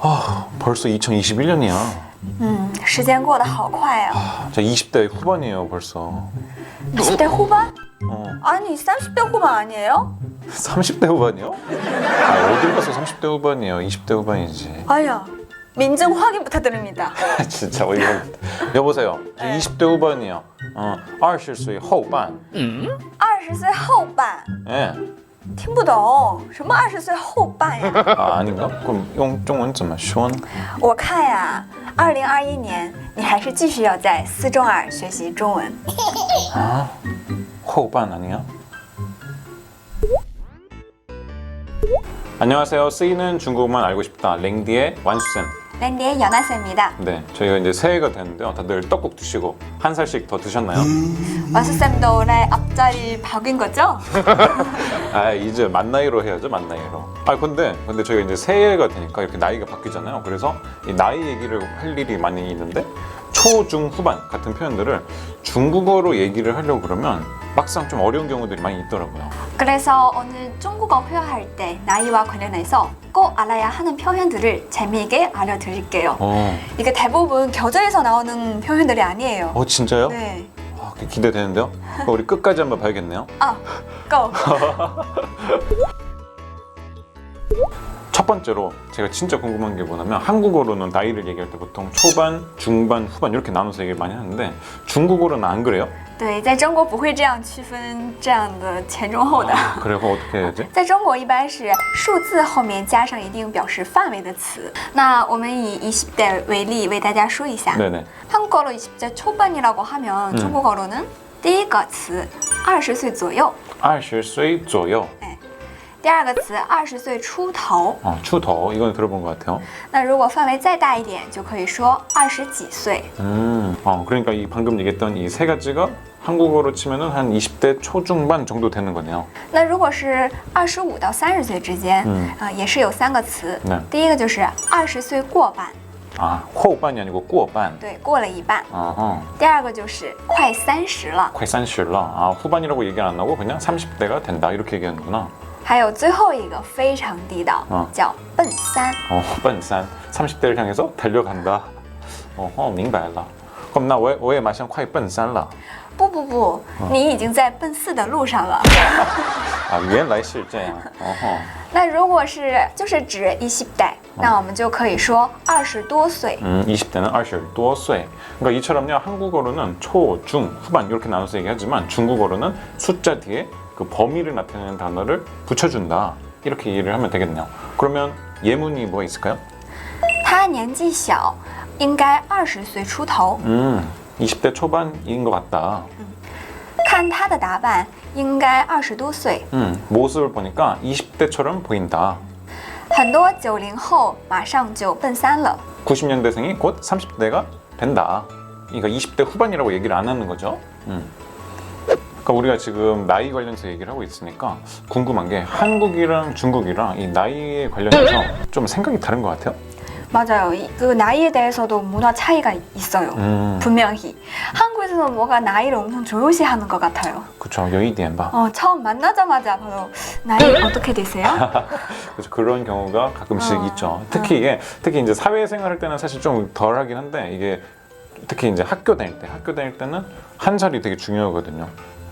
아, 벌써 2021년이야. 嗯，时间过得好快啊！ 저 20대 후반이에요, 벌써. 20대 후반? 어, 아니 30대 후반 아니에요? 30대 후반이요? 아, 어딜 가서 30대 후반이에요. 20대 후반이지. 아야 민증 확인 부탁드립니다. 진짜 어이가 없다. 여보세요. 저 네. 20대 후반이요. 어, 20岁后半.二十岁后半 예. 听不懂，什么二十岁后半呀？ 아, 아닌가? 그럼 용中文怎么说呢?我看呀，二零二一年你还是继续要在四中二学习中文。 아, 后半 아니야? 안녕하세요. 쓰이는 중국어만 알고 싶다. 랭디의 완수쌤. 랜디의 연하쌤입니다. 네, 저희가 이제 새해가 됐는데요. 다들 떡국 드시고 한 살씩 더 드셨나요? 완수쌤도 올해 앞자리 바뀐 거죠? 아, 이제 만 나이로 해야죠, 만 나이로. 아, 근데 근데 저희가 이제 새해가 되니까 이렇게 나이가 바뀌잖아요. 그래서 이 나이 얘기를 할 일이 많이 있는데 초, 중, 후반 같은 표현들을 중국어로 얘기를 하려고 그러면 막상 좀 어려운 경우들이 많이 있더라고요. 그래서 오늘 중국어 회화할 때 나이와 관련해서 꼭 알아야 하는 표현들을 재미있게 알려드릴게요. 어, 이게 대부분 교재에서 나오는 표현들이 아니에요. 어 진짜요? 네. 아, 기대되는데요. 그럼 우리 끝까지 한번 봐야겠네요. 아, 고! 첫 번째로 제가 진짜 궁금한 게 뭐냐면 한국어로는 나이를 얘기할 때 보통 초반, 중반, 후반 이렇게 나눠서 얘기를 많이 하는데 중국어로는 안 그래요? 对，在中国不会这样区分这样的前中后的。 아, 그래 그럼 어떻게 해야지? 在中国一般是数字后面加上一定表示范围的词。那我们以20대为例为大家说一下。 네네. 한국어로 20대 초반이라고 하면 음. 중국어로는 第一个词20岁左右， 20岁左右. 第二个词20岁出头。 어, 추더 이건 들어본 것 같아요. 那如果范围再大一点，就可以说二十几岁。 음, 어, 그러니까 이 방금 얘기했던 이 세 가지가 한국어로 치면은 한 20대 초중반 정도 되는 거네요. 那如果是二十五到三十岁之间，嗯啊、也是有三个词。对第一个就是二十岁过半， 아, 호반이 아니고 꼬반. 对，过了一半。 어허. 第二个就是快三十了， 퀘산실라. 아, 후반이라고 얘기 안 하고 그냥 30대가 된다 이렇게 얘기하는구나. 还有最后一个非常地道，嗯叫奔三。 어, 뻔산 30대를 향해서 달려간다. 어허, 明白了. 그럼 나 왜, 왜 마냥 快奔三了?不不不，你已经在奔四的路上了。 아, 原来是这样. 어허. 那如果是就是指一西代，那我们就可以说二十多岁。 음, 20대는 20多岁. 그러니까 이처럼요 한국어로는 초, 중, 후반 이렇게 나눠서 얘기하지만 중국어로는 숫자 뒤에 그 범위를 나타내는 단어를 붙여준다. 이렇게 이해를 하면 되겠네요. 그러면 예문이 뭐가 있을까요? 他年纪小，应该二十岁出头。 음, 20대 초반인 것 같다. 看他的打扮，应该二十多岁。 음, 모습을 보니까 20대처럼 보인다. 很多九零后马上就奔三了。 90년대생이 곧 30대가 된다. 그러니까 20대 후반이라고 얘기를 안 하는 거죠. 음. 그러니까 우리가 지금 나이 관련해서 얘기를 하고 있으니까 궁금한 게 한국이랑 중국이랑 이 나이에 관련해서 좀 생각이 다른 것 같아요. 맞아요. 이- 그 나이에 대해서도 문화 차이가 있어요. 음, 분명히 한국에서는 뭐가 나이를 엄청 조용시하는 것 같아요. 그쵸. 여의디엔바. 어, 처음 만나자마자 바로 나이 어떻게 되세요? 그런 경우가 가끔씩 어, 있죠. 특히 이게 특히 이제 사회생활 할 때는 사실 좀 덜하긴 한데 이게 특히 이제 학교 다닐 때 학교 다닐 때는 한 살이 되게 중요하거든요.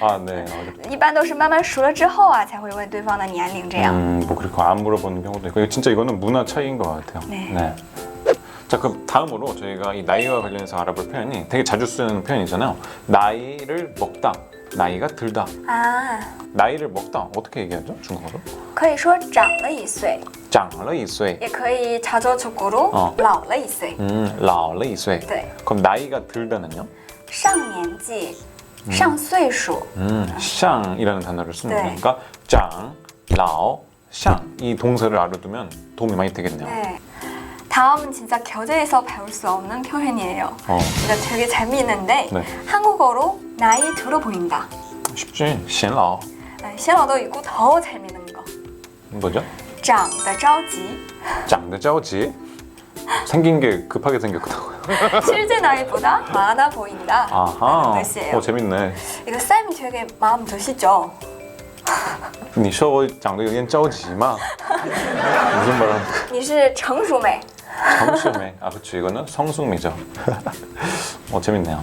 어렵다. 一般都是慢慢熟了之后啊，才会问对方的年龄这样。 음, 뭐 그렇게 안 물어보는 경우도 있고, 이거 진짜 이거는 문화 차이인 것 같아요. 네. 자, 그럼 다음으로 저희가 이 나이와 관련해서 알아볼 표현이 되게 자주 쓰는 표현이잖아요. 나이를 먹다, 나이가 들다. 啊， 나이를 먹다 어떻게 얘기하죠? 중국어로? 可以说长了一岁， 장러 이岁. 也可以查州出国路哦老了一岁。 음, 라러 이岁. 对， 그럼 나이가 들다는요? 上年纪， 上岁数。 음, 샹이라는 단어를 쓰는 네. 거니까 장, 라오, 샹. 이 동사를 알아두면 도움이 많이 되겠네요. 네. 다음은 진짜 교재에서 배울 수 없는 표현이에요. 어. 이거 되게 재미있는데 네. 한국어로 나이 들어 보인다. 쉽지. 显老. 嗯，显老都有骨头才没那么高。 뭐죠? 长得着急， 장대 짜오지. 생긴 게 급하게 생겼거든. 실제 나이보다 많아 보인다. 아하. 라는 뜻이에요. 어 재밌네. 이거 쌤이 되게 마음 드시죠? 你说我长得有点着急吗? 무슨 말 하는 거야? 你是成熟美， 정수매. 아 그치 이거는 성숙미죠. 어 재밌네요.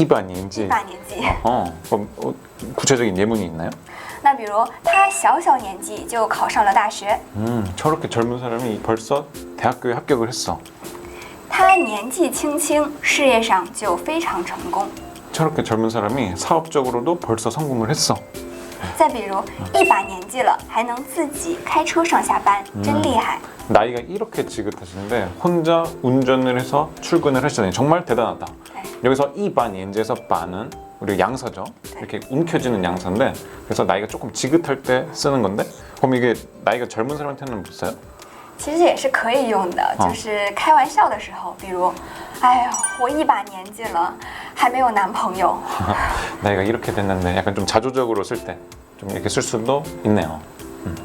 一把年纪.一把年纪。 어, 어, 어, 구체적인 예문이 있나요? 那比如他小小年纪就考上了大学， 음, 저렇게 젊은 사람이 벌써 대학교에 합격을 했어. 他年纪轻轻，事业上就非常成功。 저렇게 젊은 사람이 사업적으로도 벌써 성공을 했어. 再比如一把年纪了还能自己开车上下班，真厉害。 나이가 이렇게 지긋하신데 혼자 운전을 해서 출근을 하시다니 정말 대단하다. 네. 여기서 이반 연재에서 반은 우리 양사죠. 이렇게 움켜쥐는 양사인데 그래서 나이가 조금 지긋할 때 쓰는 건데 그럼 이게 나이가 젊은 사람한테는 못 써요? 其实也是可以用的，哦就是开玩笑的时候，比如，哎呀，我一把年纪了，还没有男朋友。 나이가 이렇게 됐는데 약간 좀 자조적으로 쓸 때 좀 이렇게 쓸 수도 있네요. 음.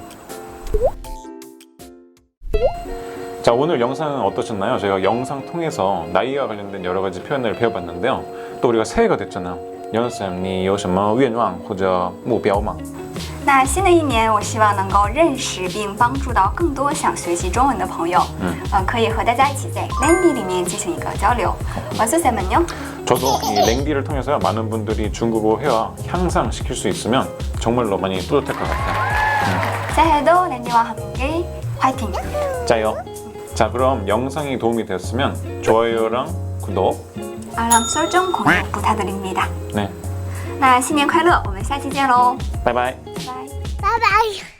자 오늘 영상은 어떠셨나요? 저희가 영상 통해서 나이와 관련된 여러 가지 표현을 배워봤는데요. 또 우리가 새해가 됐잖아요. 연쌤, 你有什么愿望或者目标吗? 那新的一年，我希望能够认识并帮助到更多想学习中文的朋友。嗯，呃，可以和大家一起在 Landy 里面进行一个交流。我是 Simon 저도 이 랭디를 통해서 많은 분들이 중국어 회화 향상시킬 수 있으면 정말로 많이 뿌듯할 것 같아요. 새해도 랜디와 함께 화이팅! 짜요. 자 그럼 영상이 도움이 되었으면 좋아요랑 구독 알람 설정 공유 부탁드립니다. 네 那新年快乐，我们下期见喽。拜拜，拜拜，拜拜。